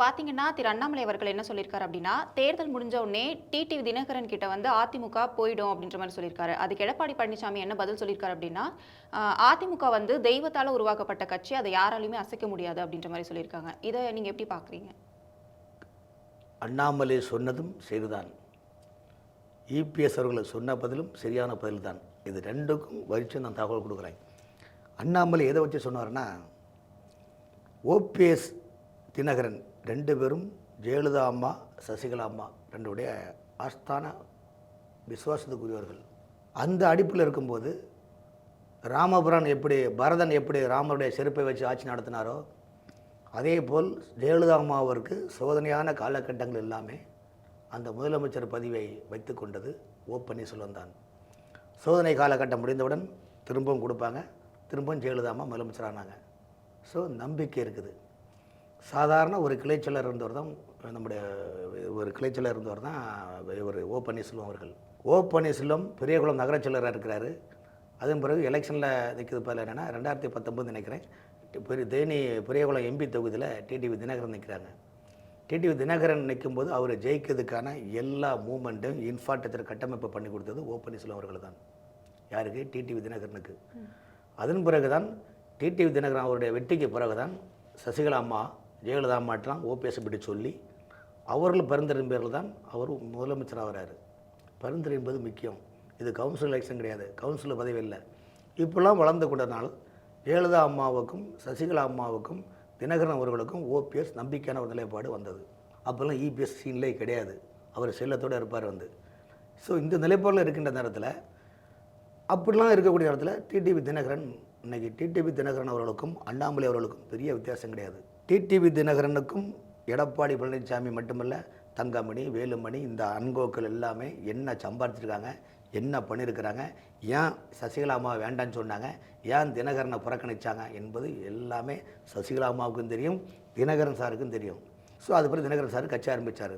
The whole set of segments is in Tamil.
பார்த்தீங்கன்னா திரு அண்ணாமலை அவர்கள் என்ன சொல்லியிருக்காரு அப்படின்னா தேர்தல் முடிஞ்ச உடனே டிடிவி தினகரன் கிட்ட வந்து அதிமுக போயிடும் அப்படின்ற மாதிரி சொல்லியிருக்காரு அதுக்கு எடப்பாடி பழனிசாமி என்ன பதில் சொல்லியிருக்காரு அப்படின்னா அதிமுக வந்து தெய்வத்தால் உருவாக்கப்பட்ட கட்சி அதை யாராலையுமே அசைக்க முடியாது அப்படின்ற மாதிரி சொல்லியிருக்காங்க இதை நீங்க எப்படி பார்க்குறீங்க அண்ணாமலை சொன்னதும் சரிதான். இபிஎஸ் அவர்கள் சொன்ன பதிலும் சரியான பதில் தான் இது ரெண்டுக்கும் வரிச்சு நான் தகவல் கொடுக்குறேன். அண்ணாமலை எதை வச்சு சொன்னார்னா ஓபிஎஸ் தினகரன் ரெண்டு பேரும் ஜெயலலிதா அம்மா சசிகலா அம்மா ரெண்டுடைய ஆஸ்தான விசுவாசத்துக்குரியவர்கள். அந்த அடிப்பில் இருக்கும்போது ராமபுரான் எப்படி பரதன் எப்படி ராமருடைய செருப்பை வச்சு ஆட்சி நடத்தினாரோ அதே போல் ஜெயலலிதா அம்மாவிற்கு சோதனையான காலகட்டங்கள் எல்லாமே அந்த முதலமைச்சர் பதவியை வைத்து கொண்டது ஓ பன்னீர்செல்வம் தான். சோதனை காலகட்டம் முடிந்தவுடன் திரும்பவும் கொடுப்பாங்க. திரும்பவும் ஜெயலலிதா அம்மா முதலமைச்சர் ஆனாங்க. ஸோ நம்பிக்கை இருக்குது. சாதாரண ஒரு கிளைச்சலர் இருந்தவர் தான் நம்முடைய ஒரு கிளைச்சலர் இருந்தவர் தான் இவர் ஓ பன்னீர்செல்வம் அவர்கள். ஓ பன்னீர்செல்வம் பெரியகுளம் நகரச்செயலராக இருக்கிறாரு. அதன் பிறகு எலெக்ஷனில் நிற்கிறது பதில் என்னென்னா ரெண்டாயிரத்தி பத்தொம்பது நினைக்கிறேன். பெரிய தேனி பெரியகுளம் எம்பி தொகுதியில் டிடிவி தினகரன் நிற்கிறாங்க டிடிவி தினகரன் நிற்கும்போது அவர் ஜெயிக்கிறதுக்கான எல்லா மூமெண்ட்டும் இன்ஃப்ராஸ்ட்ரக்சர் கட்டமைப்பு பண்ணி கொடுத்தது ஓ பன்னீர்செல்வம் அவர்கள் தான். யாருக்கு? டிடிவி தினகரனுக்கு. அதன் பிறகுதான் டிடிவி தினகரன் அவருடைய வெற்றிக்கு பிறகுதான் சசிகலா அம்மா ஜெயலலிதா அம்மாட்டெலாம் ஓபிஎஸ் பற்றி சொல்லி அவர்கள் பரிந்துரையின் பேரில் தான் அவர் முதலமைச்சர் ஆகிறாரு. பரிந்துரை என்பது முக்கியம். இது கவுன்சில் எலெக்ஷன் கிடையாது. கவுன்சில் பதவி இல்லை இப்போல்லாம் வளர்ந்து கொண்டனால் ஜெயலலிதா அம்மாவுக்கும் சசிகலா அம்மாவுக்கும் தினகரன் அவர்களுக்கும் ஓபிஎஸ் நம்பிக்கையான ஒரு நிலைப்பாடு வந்தது. அப்போல்லாம் இபிஎஸ் சீன்லே கிடையாது. அவர் செல்லத்தோடு இருப்பார் வந்து. ஸோ இந்த நிலைப்பாடில் இருக்கின்ற நேரத்தில் அப்படிலாம் இருக்கக்கூடிய இடத்துல டிடிவி தினகரன் இன்றைக்கி டிடிவி தினகரன் அவர்களுக்கும் அண்ணாமலை அவர்களுக்கும் பெரிய வித்தியாசம் கிடையாது. டிடிவி தினகரனுக்கும் எடப்பாடி பழனிசாமி மட்டுமல்ல தங்கமணி வேலுமணி இந்த அன்கோக்கள் எல்லாமே என்ன சம்பாதிச்சிருக்காங்க என்ன பண்ணியிருக்கிறாங்க ஏன் சசிகலா அம்மா வேண்டான்னு சொன்னாங்க ஏன் தினகரனை புறக்கணிச்சாங்க என்பது எல்லாமே சசிகலா அம்மாவுக்கும் தெரியும் தினகரன் சாருக்கும் தெரியும். ஸோ அது பிறகு தினகரன் சார் கட்சி ஆரம்பித்தார்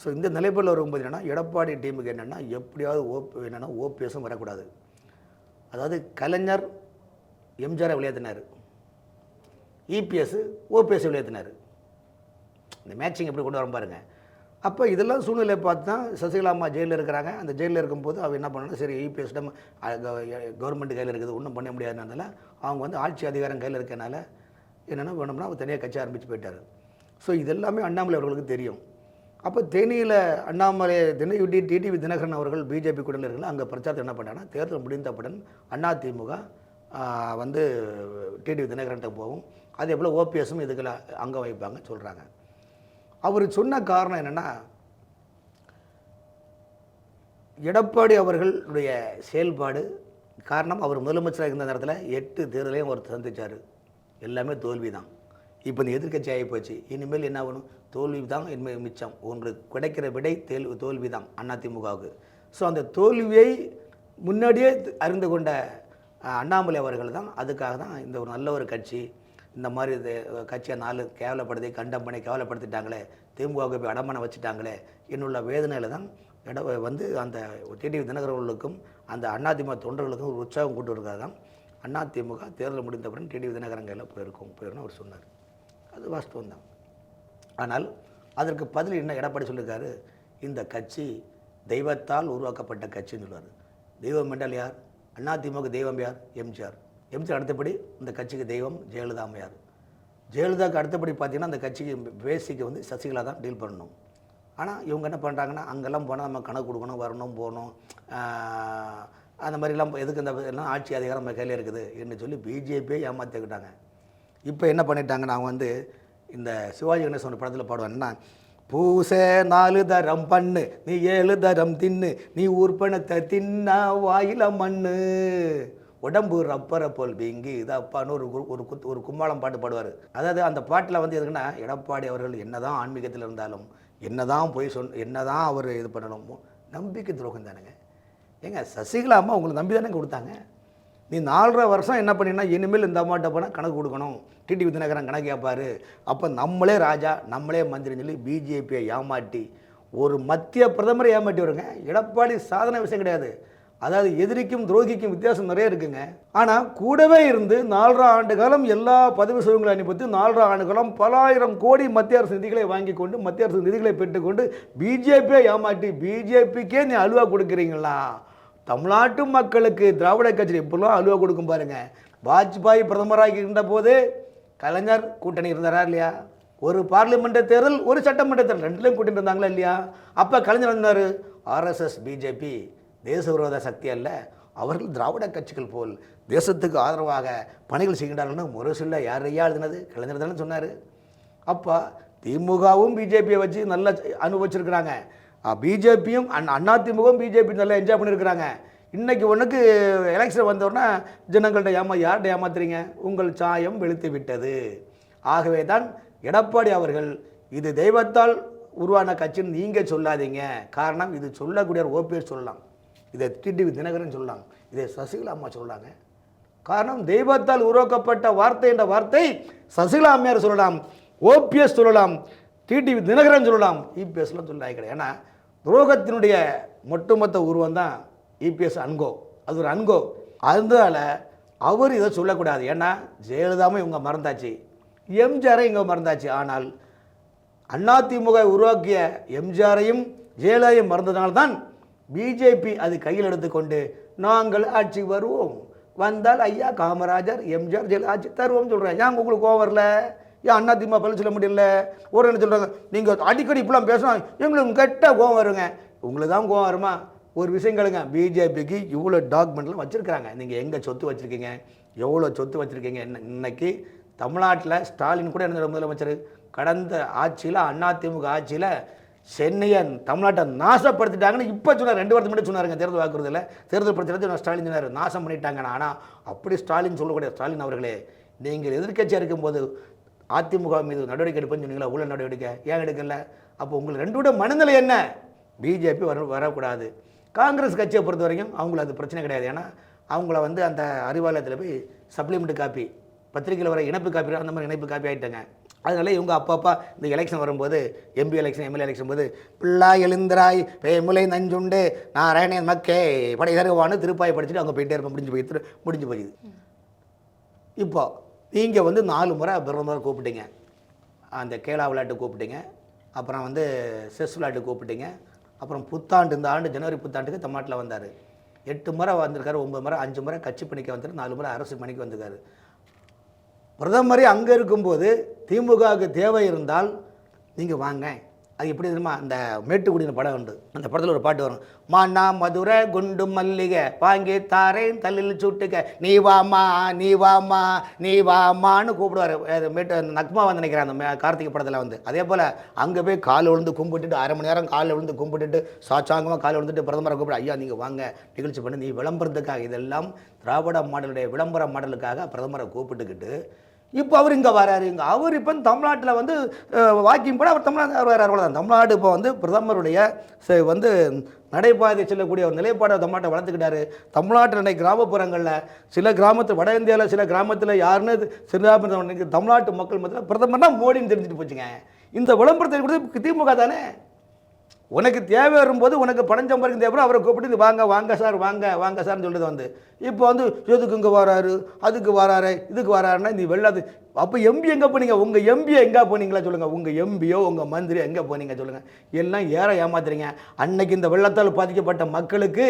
ஸோ இந்த நிலைப்பாடில் வரும்போது என்னென்னா எடப்பாடி டீமுக்கு என்னென்னா எப்படியாவது ஓப் என்னென்னா ஓபிஎஸும் வரக்கூடாது. அதாவது கலைஞர் எம்ஜிஆரை விளையாடினார் இபிஎஸ் ஓபிஎஸ் ஏற்றினார் இந்த மேட்சிங் எப்படி கொண்டு வர பாருங்க. அப்போ இதெல்லாம் சூழ்நிலை பார்த்து தான் சசிகலா அம்மா ஜெயிலில் இருக்கிறாங்க. அந்த ஜெயிலில் இருக்கும்போது அவர் என்ன பண்ணணும் சரி இபிஎஸ்டம் கவர்மெண்ட் கையில் இருக்குது ஒன்றும் பண்ண முடியாதுனால அவங்க வந்து ஆட்சி அதிகாரம் கையில் இருக்கனால என்னென்னா வேணும்னா அவர் தனியாக கட்சி ஆரம்பித்து போயிட்டார். ஸோ இதெல்லாமே அண்ணாமலை அவர்களுக்கு தெரியும். அப்போ தேனியில் அண்ணாமலை தின யூடி டிடிவி தினகரன் அவர்கள் பிஜேபி குடிநர்கள் அங்கே பிரச்சாரத்தை என்ன பண்ணாங்கன்னா தேர்தல் முடிந்தவுடன் அதிமுக வந்து டிடிவி தினகரன்ட்ட போகும். அதே போல் ஓபிஎஸும் இதுக்கில் அங்கே வைப்பாங்க சொல்கிறாங்க அவர் சொன்ன காரணம் என்னென்னா எடப்பாடி அவர்களுடைய செயல்பாடு காரணம் அவர் முதலமைச்சராக இருந்த நேரத்தில் எட்டு தேர்தலையும் அவர் சந்தித்தார் எல்லாமே தோல்வி தான் இப்போ இந்த எதிர்க்கட்சி ஆகி போச்சு. இனிமேல் என்ன ஆகணும்? தோல்வி தான் இனிமேல் மிச்சம். உங்களுக்கு கிடைக்கிற விடை தேல் தோல்வி தான் அதிமுகவுக்கு. ஸோ அந்த தோல்வியை முன்னாடியே அறிந்து கொண்ட அண்ணாமலை அவர்கள் தான் அதுக்காக தான் இந்த ஒரு நல்ல ஒரு கட்சி இந்த மாதிரி இது கட்சியை நாலு கேவலப்படுத்தி கண்டம் பண்ணி கேவலப்படுத்திட்டாங்களே திமுகவுக்கு போய் அடமானம் வச்சுட்டாங்களே என்னுள்ள வேதனையில் தான் இட வந்து அந்த டிடிவி தினகரர்களுக்கும் அந்த அதிமுக தொண்டர்களுக்கும் ஒரு உற்சாகம் கொண்டு வருகிறது தான் அதிமுக தேர்தல் முடிந்தவுடன் டிடிவி தினகரன் கையில் போயிருக்கும் போயிருன்னு அவர் சொன்னார். அது வாஸ்தவம் தான். ஆனால் அதற்கு பதில் என்ன எடப்பாடி சொல்லியிருக்காரு இந்த கட்சி தெய்வத்தால் உருவாக்கப்பட்ட கட்சின்னு சொல்லுவார். தெய்வம் என்றால் யார்? அதிமுக தெய்வம் யார்? எம்ஜிஆர். எம்ஜிஆர் அடுத்தபடி இந்த கட்சிக்கு தெய்வம் ஜெயலலிதா அம்மையார். ஜெயலலிதாவுக்கு அடுத்தபடி பார்த்தீங்கன்னா அந்த கட்சிக்கு பேசிக்கு வந்து சசிகலா தான் டீல் பண்ணணும். ஆனால் இவங்க என்ன பண்ணுறாங்கன்னா அங்கெல்லாம் போனால் நம்ம கணக்கு கொடுக்கணும் வரணும் போகணும் அந்த மாதிரிலாம் எதுக்கு இந்த எல்லாம் ஆட்சி அதிகாரம் நம்ம கையில் இருக்குது என்று சொல்லி பிஜேபியை ஏமாற்றிக்கிட்டாங்க இப்போ என்ன பண்ணிட்டாங்கன்னா அவங்க வந்து இந்த சிவாஜி கணேசன் படத்தில் பாடுவாங்கன்னா பூசே நாலு தரம் பண்ணு நீ ஏழு தரம் தின்னு நீ ஊர்பணத்தை தின்னா வாயில மண்ணு. உடம்பு ரப்பரை போல் வீங்கி இதாப்பான்னு ஒரு ஒரு குத்து ஒரு கும்மாளம் பாட்டு பாடுவார். அதாவது அந்த பாட்டில் வந்து எதுக்குன்னா எடப்பாடி அவர்கள் என்னதான் ஆன்மீகத்தில் இருந்தாலும் என்னதான் போய் சொன் என்னதான் அவர் இது பண்ணணும் நம்பிக்கை துரோகம் தானுங்க. ஏங்க சசிகலா அம்மா உங்களை நம்பி தானே கொடுத்தாங்க? நீ நாலரை வருஷம் என்ன பண்ணினா இனிமேல் இந்த அம்மாட்ட போனால் கணக்கு கொடுக்கணும். டிடி தினகரன் கணக்கு கேட்பார் அப்போ நம்மளே ராஜா நம்மளே மந்திரின்னு சொல்லி பிஜேபியை ஏமாட்டி ஒரு மத்திய பிரதமரை ஏமாட்டி வருங்க எடப்பாடி சாதனை விஷயம் கிடையாது. அதாவது எதிரிக்கும் துரோகிக்கும் வித்தியாசம் நிறைய இருக்குங்க. ஆனால் கூடவே இருந்து நாலரை ஆண்டு காலம் எல்லா பதவி சுகங்களை அனுப்பித்து நாலரை ஆண்டு காலம் பல ஆயிரம் கோடி மத்திய அரசு நிதிகளை வாங்கி கொண்டு மத்திய அரசு நிதிகளை பெற்றுக்கொண்டு பிஜேபியை ஏமாற்றி பிஜேபிக்கே நீ அலுவா கொடுக்குறீங்களா? தமிழ்நாட்டு மக்களுக்கு திராவிட கட்சி எப்படிலாம் அலுவா கொடுக்கும் பாருங்க. வாஜ்பாய் பிரதமராக இருந்த போது கலைஞர் கூட்டணி இருந்தாரா இல்லையா? ஒரு பார்லிமெண்ட் தேர்தல் ஒரு சட்டமன்ற தேர்தல் ரெண்டுலேயும் கூட்டிட்டு இருந்தாங்களா இல்லையா? அப்போ கலைஞர் இருந்தார் ஆர்எஸ்எஸ் பிஜேபி தேச விரோத சக்தி அல்ல. அவர்கள் திராவிட கட்சிகள் போல் தேசத்துக்கு ஆதரவாக பணிகள் செய்கின்றார்கள்னு முரசில் யார் எழுதினது? கலைஞர் தானே சொன்னார். அப்போ திமுகவும் பிஜேபியை வச்சு நல்லா அனுபவிச்சிருக்கிறாங்க. பிஜேபியும் அண்ணா திமுகவும் பிஜேபி நல்லா என்ஜாய் பண்ணியிருக்கிறாங்க இன்றைக்கி ஒன்றுக்கு எலெக்ஷன் வந்தோடனே ஜனங்கள்ட்ட ஏமா யார்கிட்ட ஏமாத்துறீங்க? உங்கள் சாயம் வெளுத்து விட்டது. ஆகவே தான் எடப்பாடி அவர்கள் இது தெய்வத்தால் உருவான கட்சின்னு நீங்கள் சொல்லாதீங்க. காரணம் இது சொல்லக்கூடிய ஓபிஎஸ் சொல்லலாம். இதை டிடிவி தினகரன் சொல்லலாம் இதை சசிகலா அம்மா சொல்லலாங்க காரணம் தெய்வத்தால் உருவாக்கப்பட்ட வார்த்தை என்ற வார்த்தை சசிகலா அம்மையார் சொல்லலாம் ஓபிஎஸ் சொல்லலாம் டிடிவி தினகரன் சொல்லலாம் இபிஎஸ்லாம் சொல்லலாம் கிடையாது ஏன்னா துரோகத்தினுடைய ஒட்டுமொத்த உருவம் தான் இபிஎஸ் அன்கோ. அது ஒரு அன்கோ. அதனால அவர் இதை சொல்லக்கூடாது. ஏன்னா ஜெயலலிதாவும் இவங்க மறந்தாச்சு. எம்ஜிஆரை இவங்க மறந்தாச்சு. ஆனால் அதிமுக உருவாக்கிய எம்ஜிஆரையும் ஜெயலலிதாவையும் மறந்ததனால்தான் பிஜேபி அது கையில் எடுத்துக்கொண்டு நாங்கள் ஆட்சி வருவோம். வந்தால் ஐயா காமராஜர் எம்ஜிஆர் ஜெயலலிதா ஆட்சி தருவோம் சொல்கிறேன் ஏன் உங்களுக்கு கோவம் ஏன் ஏன் திமுக பதில் சொல்ல முடியல? ஒரு என்ன சொல்கிறாங்க நீங்கள் அடிக்கடி இப்படிலாம் பேசணும் எங்களுக்கு கெட்ட கோவம் வருங்க. உங்களுக்கு தான் கோவம் வருமா? ஒரு விஷயம் கேளுங்க. பிஜேபிக்கு இவ்வளோ டாக்குமெண்ட்லாம் வச்சுருக்காங்க நீங்கள் எங்கே சொத்து வச்சுருக்கீங்க? எவ்வளோ சொத்து வச்சுருக்கீங்க? என்ன இன்னைக்கு தமிழ்நாட்டில் ஸ்டாலின் கூட என்ன முதலமைச்சர்? கடந்த ஆட்சியில் அதிமுக ஆட்சியில் சென்னையை தமிழ்நாட்டை நாசப்படுத்திட்டாங்கன்னு இப்போ சொன்னார். ரெண்டு வாரத்துக்கு முன்னாடி சொன்னாருங்க தேர்தல் வாக்குறதில்ல தேர்தல் படுத்துறது ஸ்டாலின் சொன்னார். நாசம் பண்ணிட்டாங்கண்ணா ஆனால் அப்படி ஸ்டாலின் சொல்லக்கூடிய ஸ்டாலின் அவர்களே நீங்கள் எதிர்க்கட்சியாக இருக்கும்போது அதிமுக மீது நடவடிக்கை எடுப்பேன்னு சொன்னீங்களா? ஊழல் நடவடிக்கை. ஏன் எடுக்கல? அப்போ உங்களுக்கு ரெண்டோட மனநிலை என்ன? பிஜேபி வர வரக்கூடாது. காங்கிரஸ் கட்சியை பொறுத்த வரைக்கும் அவங்களுக்கு அது பிரச்சனை கிடையாது. ஏன்னா அவங்கள வந்து அந்த அறிவாலயத்தில் போய் சப்ளிமெண்ட் காப்பி பத்திரிகையில் வர இணைப்பு காப்பி அந்த மாதிரி இணைப்பு காப்பி ஆகிட்டாங்க அதனால இவங்க அப்பப்போ இந்த எலெக்ஷன் வரும்போது எம்பி எலெக்ஷன் எம்எல்ஏ எலெக்ஷன் போது பிள்ளா எழுந்திராய் பேமுலை நஞ்சுண்டு நாராயணன் மக்கே படை தருவான்னு திருப்பாய் படிச்சுட்டு அவங்க போயிட்டே இருப்போம் முடிஞ்சு போய் முடிஞ்சு போயிடுது. இப்போ நீங்கள் வந்து நாலு முறை பிரதமர் கூப்பிட்டீங்க. அந்த கேலா விளையாட்டு கூப்பிட்டீங்க. அப்புறம் வந்து செஸ் விளையாட்டு கூப்பிட்டீங்க. அப்புறம் புத்தாண்டு இந்த ஆண்டு ஜனவரி புத்தாண்டுக்கு தமிழ்நாட்டில் வந்தார். எட்டு முறை வந்திருக்காரு ஒம்பது முறை அஞ்சு முறை கட்சி பணிக்கு வந்தார் நாலு முறை அரசு பணிக்கு வந்திருக்காரு. பிரதமரே அங்கே இருக்கும்போது திமுகவுக்கு தேவை இருந்தால் நீங்கள் வாங்க. அது எப்படி தெரியுமா? அந்த மேட்டுக்குடியின் படம் உண்டு. அந்த படத்தில் ஒரு பாட்டு வரும். மானா மதுரை குண்டு மல்லிகை வாங்கி தாரேன் தள்ளில் சுட்டுக்க. நீ வாமா நீ வாமா நீ வாமான்னு கூப்பிடுவார். அது மேட்டு அந்த நக்மா வந்து நினைக்கிறேன் அந்த கார்த்திகை படத்தில் வந்து. அதே போல் அங்கே போய் கால் விழுந்து கும்பிட்டுட்டு அரை மணி நேரம் காலை விழுந்து கும்பிட்டுட்டு சாச்சாங்கமாக கால் விழுந்துட்டு பிரதமரை கூப்பிடு ஐயா நீங்கள் வாங்க. நிகழ்ச்சி பண்ணி. நீ விளம்பரத்துக்காக இதெல்லாம் திராவிட மாடலுடைய விளம்பர மாடலுக்காக பிரதமரை கூப்பிட்டுக்கிட்டு இப்போ அவர் இங்கே வராரு. இங்கே அவர் இப்போ தமிழ்நாட்டில் வந்து வாக்கிங் போட அவர் தமிழ்நாடு வராரு அவ்வளோதான் தமிழ்நாடு இப்போ வந்து பிரதமருடைய வந்து நடைபாதை செல்லக்கூடிய ஒரு நிலைப்பாடை தமிழ்நாட்டை வளர்த்துக்கிட்டாரு. தமிழ்நாட்டில் இன்னைக்கு கிராமப்புறங்களில் சில கிராமத்தில் வட இந்தியாவில் சில கிராமத்தில் யாருன்னு சிறுதாபுரம் தமிழ்நாட்டு மக்கள் மத்தியில் பிரதமர்னா மோடின்னு தெரிஞ்சுட்டு போச்சுங்க. இந்த விளம்பரத்தை கொடுத்து திமுக தானே? உனக்கு தேவை வரும்போது உனக்கு பணம் சம்பாதிக்க தேவை அவரை கூப்பிட்டு வாங்க வாங்க சார் வாங்க வாங்க சார்னு சொல்லிட்டு வந்து. இப்போ வந்து எதுக்கு இங்கே வராரு? அதுக்கு வராரு இதுக்கு வராருன்னா நீ வெள்ளாது. அப்போ எம்பி எங்கே போனீங்க? உங்கள் எம்பியை எங்கே போனீங்களா சொல்லுங்கள் உங்கள் எம்பியோ உங்கள் மந்திரி எங்கே போனீங்க சொல்லுங்கள் எல்லாம் ஏற ஏமாத்துறீங்க. அன்னைக்கு இந்த வெள்ளத்தால் பாதிக்கப்பட்ட மக்களுக்கு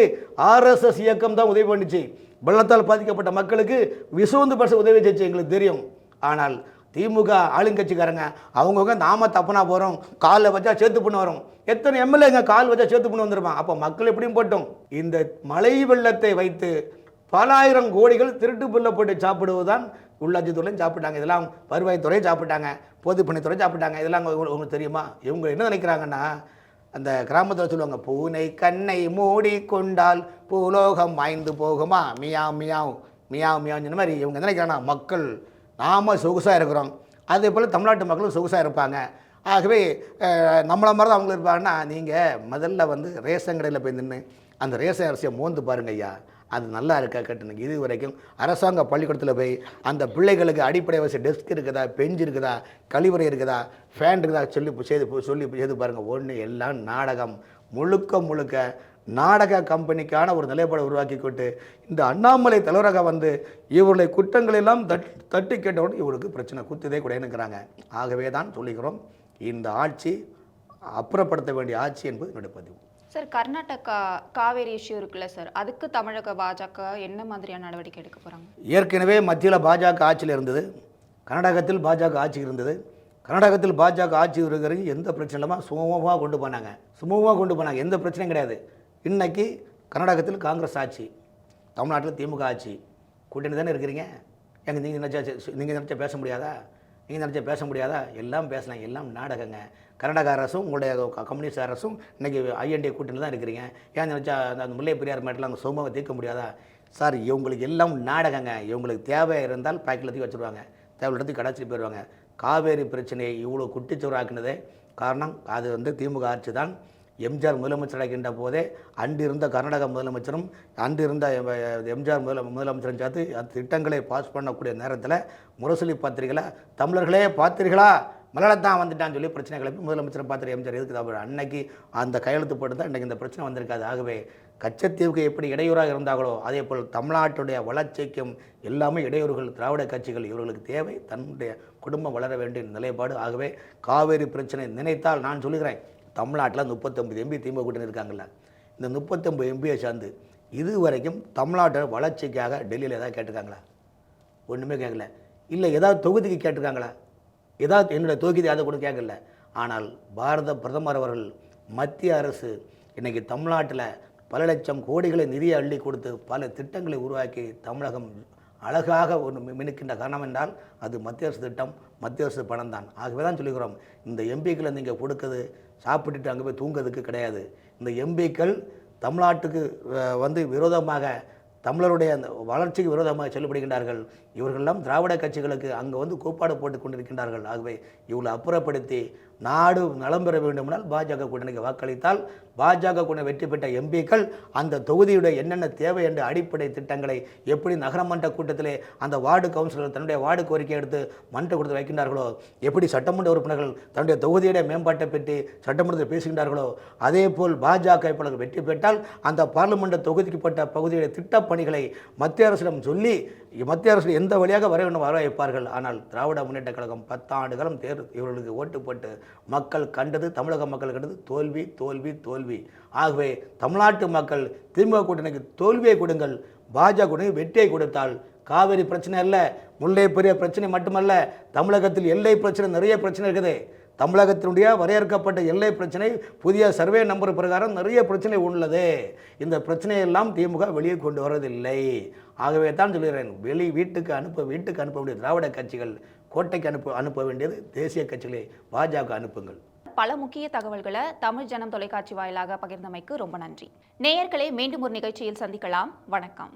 ஆர்எஸ்எஸ் இயக்கம் தான் உதவி பண்ணிச்சு. வெள்ளத்தால் பாதிக்கப்பட்ட மக்களுக்கு விசுவந்து பரிசு உதவி செஞ்சு எங்களுக்கு தெரியும். ஆனால் திமுக ஆளுங்கட்சிக்காரங்க அவங்கவுங்க நாம தப்புனா போகிறோம் காலில் வச்சா சேர்த்து பண்ண வரும். எத்தனை எம்எல்ஏங்க கால் வச்சா சேர்த்து பண்ணி வந்துருப்பான் அப்போ மக்கள் எப்படியும் போட்டோம். இந்த மழை வெள்ளத்தை வைத்து பல ஆயிரம் கோடிகள் திருட்டு புல்ல போட்டு சாப்பிடுவதுதான் உள்ளாட்சித்துறையும் சாப்பிட்டாங்க. இதெல்லாம் வருவாய்த்துறையும் சாப்பிட்டாங்க பொதுப்பணித்துறை சாப்பிட்டாங்க. இதெல்லாம் உங்களுக்கு உங்களுக்கு தெரியுமா? இவங்க என்ன நினைக்கிறாங்கன்னா அந்த கிராமத்தில் சொல்லுவாங்க பூனை கண்ணை மூடி கொண்டால் பூலோகம் மாய்ந்து போகுமா? மியாவ் மியாவ் மியாவ் மியாவ் இந்த மாதிரி இவங்க என்ன நினைக்கிறாங்கன்னா மக்கள் நாம் சொகுசாக இருக்கிறோம். அதே போல் தமிழ்நாட்டு மக்களும் சொகுசாக இருப்பாங்க. ஆகவே நம்மளை மாதிரி தான் அவங்க இருப்பாங்கன்னா நீங்கள் முதல்ல வந்து ரேஷன் கடையில் போய் நின்று அந்த ரேஷன் அரிசியை மோந்து பாருங்க ஐயா. அது நல்லா இருக்கா கட்டுனுங்க இது வரைக்கும் அரசாங்க பள்ளிக்கூடத்தில் போய் அந்த பிள்ளைகளுக்கு அடிப்படை வசதி டெஸ்க் இருக்குதா பெஞ்ச் இருக்குதா கழிவறை இருக்குதா ஃபேன் இருக்குதா சொல்லி செய்து சொல்லி செய்து பாருங்கள் ஒன்று எல்லாம் நாடகம். முழுக்க முழுக்க நாடக கம்பெனிக்கான ஒரு நிலைப்பாடை உருவாக்கி கொண்டு இந்த அண்ணாமலை தலைவராக வந்து இவருடைய குற்றங்கள் எல்லாம் தட் தட்டி கேட்டவுடன் இவருக்கு பிரச்சனை குத்துதே கூடனுங்கிறாங்க ஆகவே தான் சொல்லுகிறோம் இந்த ஆட்சி அப்புறப்படுத்த வேண்டிய ஆட்சி என்பது என்னுடைய பதிவு. சார் கர்நாடகா காவேரி இஷ்யூ இருக்குல்ல சார் அதுக்கு தமிழக பாஜக என்ன மாதிரியான நடவடிக்கை எடுக்க போறாங்க? ஏற்கனவே மத்தியில் பாஜக ஆட்சியில் இருந்தது கர்நாடகத்தில் பாஜக ஆட்சி இருந்தது. கர்நாடகத்தில் பாஜக ஆட்சி இருக்கிறது எந்த பிரச்சனை இல்லாமல் சுமூகமாக கொண்டு போனாங்க. சுமூகமாக கொண்டு போனாங்க எந்த பிரச்சனையும் கிடையாது. இன்றைக்கி கர்நாடகத்தில் காங்கிரஸ் ஆட்சி தமிழ்நாட்டில் திமுக ஆட்சி. கூட்டணி தானே இருக்கிறீங்க? எங்க நீங்கள் நினச்சா நீங்கள் நினச்சா பேச முடியாதா? நீங்கள் நினச்சா பேச முடியாதா? எல்லாம் பேசலாம் எல்லாம் நாடகங்க. கர்நாடக அரசும் உங்களுடைய கம்யூனிஸ்ட் அரசும் இன்றைக்கி ஐஎன்டி கூட்டணி தான் இருக்கிறீங்க. ஏன் நினச்சா அந்த முல்லை பெரியார் மேட்டில் அங்கே சோமாவை தீர்க்க முடியாதா? சார் இவங்களுக்கு எல்லாம் நாடகங்க. இவங்களுக்கு தேவை இருந்தால் பேக்கில் தூக்கி வச்சுருவாங்க. தேவை இடத்துக்கு போயிடுவாங்க. காவேரி பிரச்சனையை இவ்வளோ குட்டிச்சுவராக்குனதே காரணம் அது வந்து திமுக ஆட்சி தான். எம்ஜிஆர் முதலமைச்சராக இருக்கின்ற போதே அன்று இருந்த கர்நாடக முதலமைச்சரும் அன்று இருந்த எம்ஜிஆர் முதல முதலமைச்சரும் சேர்த்து அந்த திட்டங்களை பாஸ் பண்ணக்கூடிய நேரத்தில் முரசொலி பார்த்தீர்களா தமிழர்களே பார்த்தீர்களா மலையாளத்தான் வந்துட்டான்னு சொல்லி பிரச்சனை கிளப்பி முதலமைச்சரை பார்த்துட்டு எம்ஜிஆர் எதுக்கு அவர் அன்னைக்கு அந்த கையெழுத்து போட்டு தான் இன்றைக்கி இந்த பிரச்சனை வந்திருக்காது. ஆகவே கச்சத்தீவுக்கு எப்படி இடையூறாக இருந்தாங்களோ அதே போல் தமிழ்நாட்டுடைய வளர்ச்சிக்கும் எல்லாமே இடையூறுகள் திராவிட கட்சிகள் இவர்களுக்கு தேவை. தன்னுடைய குடும்பம் வளர வேண்டிய நிலைப்பாடு. ஆகவே காவேரி பிரச்சனை நினைத்தால் நான் சொல்லுகிறேன் தமிழ்நாட்டில் முப்பத்தொம்பது எம்பி திமுக கூட்டணி இருக்காங்கல்ல. இந்த முப்பத்தொம்பது எம்பியை சார்ந்து இதுவரைக்கும் தமிழ்நாட்டோட வளர்ச்சிக்காக டெல்லியில் ஏதாவது கேட்டிருக்காங்களா? ஒன்றுமே கேட்கல இல்லை ஏதாவது தொகுதிக்கு கேட்டிருக்காங்களா? ஏதாவது என்னுடைய தொகுதி அதை கூட கேட்கல ஆனால் பாரத பிரதமர் அவர்கள் மத்திய அரசு இன்னைக்கு தமிழ்நாட்டில் பல லட்சம் கோடிகளை நிதியை அள்ளி கொடுத்து பல திட்டங்களை உருவாக்கி தமிழகம் அழகாக ஒரு மினுக்கின்ற காரணம் என்றால் அது மத்திய அரசு திட்டம் மத்திய அரசு பணம் தான். ஆகவே தான் சொல்லிக்கிறோம் இந்த எம்பிக்களை நீங்கள் கொடுக்கறது சாப்பிட்டுட்டு அங்கே போய் தூங்குறதுக்கு கிடையாது. இந்த எம்பிக்கள் தமிழ்நாட்டுக்கு வந்து விரோதமாக தமிழருடைய அந்த வளர்ச்சிக்கு விரோதமாக செயல்படுகின்றார்கள். இவர்களெல்லாம் திராவிட கட்சிகளுக்கு அங்கே வந்து கூப்பாடு போட்டு கொண்டிருக்கின்றார்கள். ஆகவே இவங்களை அப்புறப்படுத்தி நாடு நலம் பெற வேண்டுமென்றால் பாஜக கூட்டணிக்கு வாக்களித்தால் பாஜக கூட்டணி வெற்றி பெற்ற எம்பிக்கள் அந்த தொகுதியுடைய என்னென்ன தேவை என்ற அடிப்படை திட்டங்களை எப்படி நகரமன்ற கூட்டத்திலே அந்த வார்டு கவுன்சிலர் தன்னுடைய வார்டு கோரிக்கை எடுத்து மன்ற கொடுத்து வைக்கின்றார்களோ எப்படி சட்டமன்ற உறுப்பினர்கள் தன்னுடைய தொகுதியுடைய மேம்பாட்டை பற்றி சட்டமன்றத்தில் பேசுகின்றார்களோ அதே போல் பாஜக இப்பொழுது வெற்றி பெற்றால் அந்த பார்லிமெண்ட் தொகுதிக்குப்பட்ட பகுதியுடைய திட்டப்பணிகளை மத்திய அரசிடம் சொல்லி மத்திய அரசு எந்த வழியாக வர வேண்டும் வர வைப்பார்கள் ஆனால் திராவிட முன்னேற்ற கழகம் பத்தாண்டு காலம் தேர் இவர்களுக்கு ஓட்டு போட்டு மக்கள் கண்டது தமிழக மக்கள் கண்டது தோல்வி தோல்வி தோல்வி. ஆகவே தமிழ்நாட்டு மக்கள் திமுக கூட்டணிக்கு தோல்வியை கொடுங்கள். பாஜக கூட்டணி வெற்றியை கொடுத்தால் காவிரி பிரச்சனை அல்ல முல்லை பெரிய பிரச்சனை மட்டுமல்ல தமிழகத்தில் எல்லை பிரச்சனை நிறைய பிரச்சனை இருக்குது. தமிழகத்தினுடைய வரையறுக்கப்பட்ட எல்லை பிரச்சனை புதிய சர்வே நம்பர் பிரகாரம் நிறைய பிரச்சனை உள்ளது. இந்த பிரச்சனையெல்லாம் திமுக வெளியே கொண்டு வரதில்லை. ஆகவே தான் சொல்கிறேன் வெளி வீட்டுக்கு அனுப்ப வீட்டுக்கு அனுப்ப வேண்டிய திராவிட கட்சிகள் கோட்டைக்கு அனுப்ப அனுப்ப வேண்டியது தேசிய கட்சிகளை பாஜக அனுப்புங்கள். பல முக்கிய தகவல்களை தமிழ் ஜனம் தொலைக்காட்சி வாயிலாக பகிர்ந்தமைக்கு ரொம்ப நன்றி. நேயர்களை மீண்டும் ஒரு நிகழ்ச்சியில் சந்திக்கலாம். வணக்கம்.